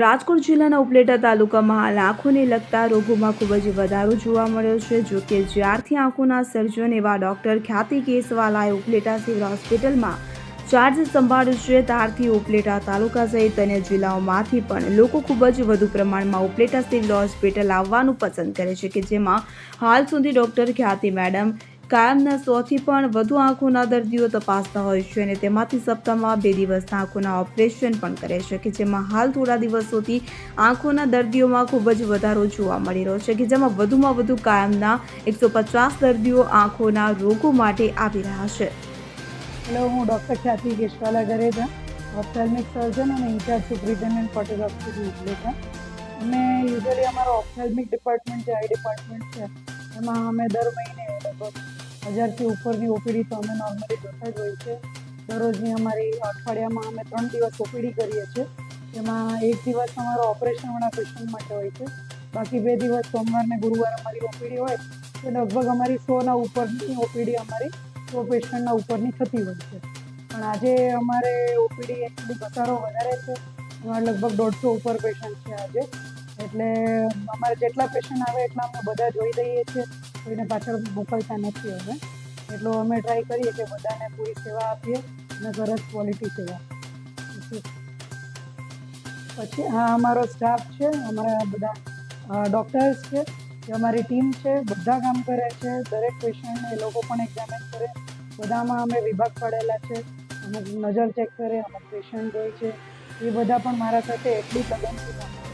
રાજકોટ જિલ્લાના ઉપલેટા તાલુકામાં આંખોને લગતા રોગોમાં ખૂબ જ વધારો જોવા મળ્યો છે. જો કે જ્યારથી આંખોના સર્જન એવા ડોક્ટર ખ્યાતિ કેસવાલાએ ઉપલેટા સિવિલ હોસ્પિટલમાં ચાર્જ સંભાળ્યો છે, ત્યારથી ઉપલેટા તાલુકા સહિત અન્ય જિલ્લાઓમાંથી પણ લોકો ખૂબ જ વધુ પ્રમાણમાં ઉપલેટા સિવિલ હોસ્પિટલ આવવાનું પસંદ કરે છે કે જેમાં હાલ સુધી ડોક્ટર ખ્યાતિ મેડમ કાયમના સોથી પણ વધુ આંખોના દર્દીઓ તપાસતા હોય છે અને તેમાંથી સપ્તાહમાં બે દિવસના આંખોના ઓપરેશન પણ કરે છે કે જેમાં હાલ થોડા દિવસોથી આંખોના દર્દીઓમાં ખૂબ જ વધારો જોવા મળી રહ્યો છે કે જેમાં વધુમાં વધુ કાયમના એકસો પચાસ દર્દીઓ આંખોના રોગો માટે આવી રહ્યા છે. હેલો, હું ડૉક્ટર ખ્યાતિ કેશવાલા ગરેજા, ઓપ્થેલ્મિક સર્જન અને ઇન્ચાર્જ સુપ્રિન્ટેન્ડન્ટ પટેલ હોસ્પિટલ અમે યુઝલી અમારો ઓપ્થેલ્મિક ડિપાર્ટમેન્ટ જે આઈ ડિપાર્ટમેન્ટ છે, એમાં અમે દર મહિને લગભગ હજારથી ઉપરની ઓપીડી તો અમે નોર્મલી જોતા જ હોય છે દરરોજની અમારી અઠવાડિયામાં અમે ત્રણ દિવસ ઓપીડી કરીએ છીએ. એમાં એક દિવસ અમારો ઓપરેશનવાળા પેશન્ટ માટે હોય છે. બાકી બે દિવસ સોમવાર ને ગુરુવાર અમારી ઓપીડી હોય. તો લગભગ અમારી સોના ઉપરની ઓપીડી અમારી સો પેશન્ટના ઉપરની થતી હોય છે. પણ આજે અમારે ઓપીડી એકચ્યુઅલી ઘટાડો વધારે છે. અમારે લગભગ દોઢસો ઉપર પેશન્ટ છે આજે. એટલે અમારે જેટલા પેશન્ટ આવે એટલા અમે બધા જોઈ દઈએ છીએ. કોઈને પાછળ મોકલતા નથી હવે. એટલો અમે ટ્રાય કરીએ કે બધાને પૂરી સેવા આપીએ અને સરસ ક્વોલિટી સેવા. પછી આ અમારો સ્ટાફ છે, અમારા બધા ડૉક્ટર્સ છે જે અમારી ટીમ છે, બધા કામ કરે છે, દરેક પેશન્ટ એ લોકો પણ એક્ઝામિન કરે. બધામાં અમે વિભાગ પડેલા છે, અમુક નજર ચેક કરે, અમુક પેશન્ટ હોય છે. એ બધા પણ મારા સાથે એટલી લગનથી કામ કરે.